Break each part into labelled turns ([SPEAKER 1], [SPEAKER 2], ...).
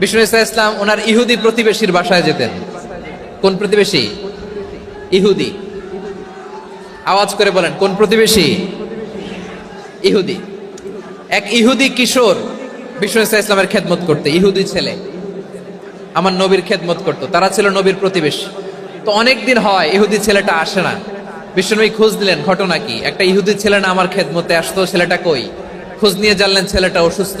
[SPEAKER 1] বিষ্ণু ইসা ইসলাম ওনার ইহুদি প্রতিবেশীর বাসায় যেতেন। কোন প্রতিবেশী? ইহুদি। আওয়াজ করে বলেন, কোন প্রতিবেশী? ইহুদি। এক ইহুদি কিশোর বিষ্ণু ইসা ইসলামের খেদমত করতে, ইহুদি ছেলে। আমার নবীর খেদমত করতো, তারা ছিল নবীর প্রতিবেশী। তো অনেক দিন হয় ইহুদি ছেলেটা আসে না। বিশ্বনবী খোঁজ দিলেন ঘটনা কি? একটা ইহুদি ছেলে না আমার খেদমতে আসতো, ছেলেটা কই? খোঁজ নিয়ে জানলেন ছেলেটা অসুস্থ।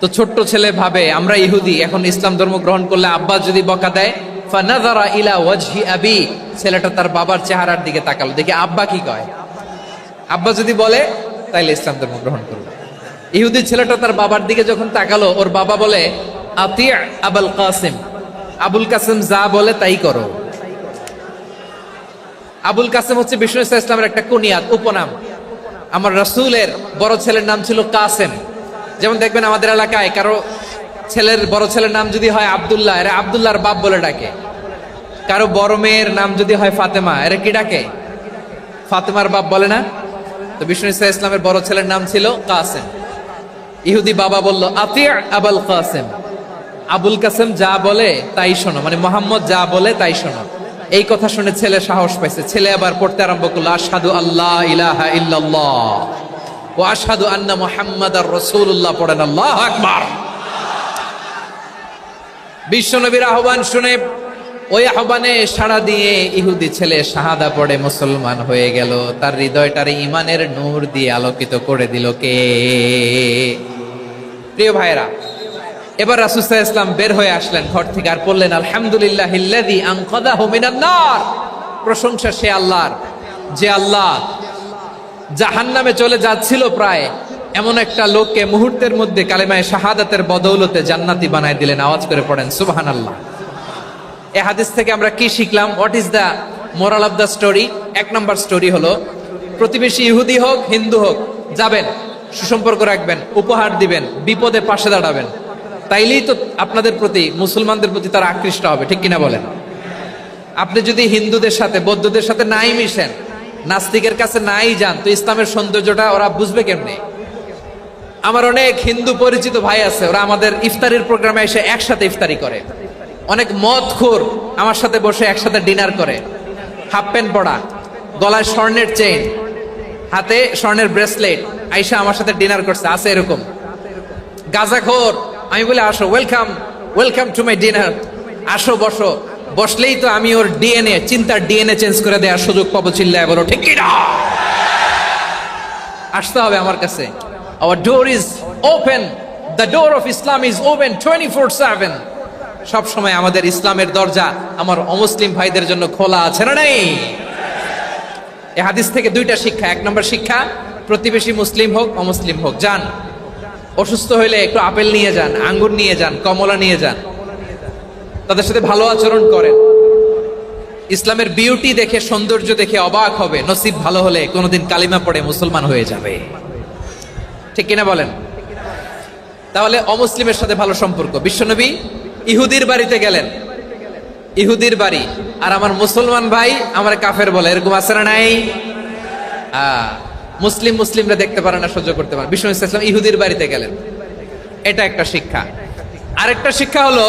[SPEAKER 1] তো ছোট্ট ছেলে ভাবে, আমরা ইহুদি, এখন ইসলাম ধর্ম গ্রহণ করলে আব্বা যদি বকা দেয় ফানাজারা ইলা ওয়াজহি আবি। ছেলেটা তার বাবার চেহারার দিকে তাকালো, দেখি আব্বা কি কয়? আব্বা যদি বলে, তাইলে ইসলাম ধর্ম গ্রহণ করবে ইহুদি ছেলেটা তার বাবার দিকে যখন তাকালো, ওর বাবা বলে আতিয়া আবুল কাসিম। আবুল কাসিম যা বলে তাই করো। আবুল কাসিম হচ্ছে বিষ্ণু ইসলামের একটা কুনিয়াত, উপনাম। আমার রসুলের বড় ছেলের নাম ছিল কাসেম। যেমন দেখবেন আমাদের এলাকায় কারও ছেলের, বড় ছেলের নাম যদি হয় আবদুল্লাহ, এরা আবদুল্লাহর বাপ বলে ডাকে। কারও বড় মেয়ের নাম যদি হয় ফাতেমা, এরা কি ডাকে? ফাতেমার বাপ বলে না? তো বিষ্ণু ইসা ইসলামের বড় ছেলের নাম ছিল কাসেম। ইহুদি বাবা বলল আতিয়া আবুল কাসেম। আবুল কাসেম যা বলে তাই শোনো মানে মোহাম্মদ যা বলে তাই শোনো। এই কথা শুনে ছেলে সাহস পাইছে। ছেলে আবার পড়তে আরম্ভ করল আসাদু আল্লাহ ইলাহা ইল্লাল্লাহ। ও আসাদু আন্না মোহাম্মদ আর রসুল্লাহ পড়েন আল্লাহ আকবার। বিশ্বনবীর আহ্বান শুনে ওই আহ্বানে সাড়া দিয়ে ইহুদি ছেলে শাহাদা পড়ে মুসলমান হয়ে গেল। তার হৃদয়টারে ইমানের নূর দিয়ে আলোকিত করে দিল কে? প্রিয় ভাইরা এবার রাসুসাহ ইসলাম বের হয়ে আসলেন ঘর থেকে আর বললেন আলহামদুলিল্লাহ ইল্লাযী আনকাযাহু মিনান নার। প্রশংসা সে আল্লাহর, যে আল্লাহ জাহান্নামে চলে যাচ্ছিল প্রায়। এমন একটা লোককে মুহূর্তের মধ্যে কালেমায় শাহাদাতের বদৌলতে জান্নাতি বানায় দিলেন। আওয়াজ করে পড়েন সুবাহান আল্লাহ এ হাদিস থেকে আমরা কি শিখলাম? What is the moral of the story এক নম্বর স্টোরি হলো, প্রতিবেশী ইহুদি হোক, হিন্দু হোক, যাবেন, সুসম্পর্ক রাখবেন, উপহার দিবেন, বিপদে পাশে দাঁড়াবেন। তাইলেই তো আপনাদের প্রতি, মুসলমানদের প্রতি তারা আকৃষ্ট হবে, ঠিক কিনা বলেন? আপনি যদি হিন্দুদের সাথে, বৌদ্ধদের সাথে নাই মিশেন নাস্তিকের কাছে নাই যান, তো ইসলামের সৌন্দর্যটা ওরা বুঝবে কেমনে? আমার অনেক হিন্দু পরিচিত ভাই আছে, ওরা আমাদের ইফতারির প্রোগ্রামে এসে একসাথে ইফতারি করে। অনেক মদ খোর আমার সাথে বসে একসাথে ডিনার করে। হাফ প্যান্ট পরা গলায় স্বর্ণের চেইন, হাতে স্বর্ণের ব্রেসলেট, আইসা আমার সাথে ডিনার করছে, আছে এরকম। গাজাখোর, আমি বলে, আসো welcome welcome to my dinner আসো, বসো। বসলেই তো আমি ওর ডিএনএ, চিন্তার ডিএনএ চেঞ্জ করে দেওয়ার সুযোগ পাবো চিল্লায় বলো, ঠিক কি না আসতে হবে আমার কাছে। Our door is open the door of Islam is open twenty four seven সবসময় আমাদের ইসলামের দরজা আমার অমুসলিম ভাইদের জন্য খোলা আছে না নেই? এ হাদিস থেকে দুইটা শিক্ষা, এক নম্বর শিক্ষা, প্রতিবেশী মুসলিম হোক, অমুসলিম হোক, যান। অসুস্থ হইলে একটু আপেল নিয়ে যান, আঙ্গুর নিয়ে যান, কমলা নিয়ে যান। তাদের সাথে ভালো আচরণ করেন। ইসলামের বিউটি দেখে, সৌন্দর্য দেখে অবাক হবে। নসিব ভালো হলে কোনোদিন কালিমা পড়ে মুসলমান হয়ে যাবে। ঠিক কিনা বলেন? তাহলে অমুসলিমের সাথে ভালো সম্পর্ক। বিশ্বনবী ইহুদির বাড়িতে গেলেন। ইহুদির বাড়ি। আর আমার মুসলমান ভাই আমার কাফের বলে। এরকম আছে না নাই? মুসলিম মুসলিমরা দেখতে পারে না, সহ্য করতে পারে বিষ্ণু ইসলাম ইহুদির বাড়িতে গেলেন। এটা একটা শিক্ষা। আরেকটা শিক্ষা হলো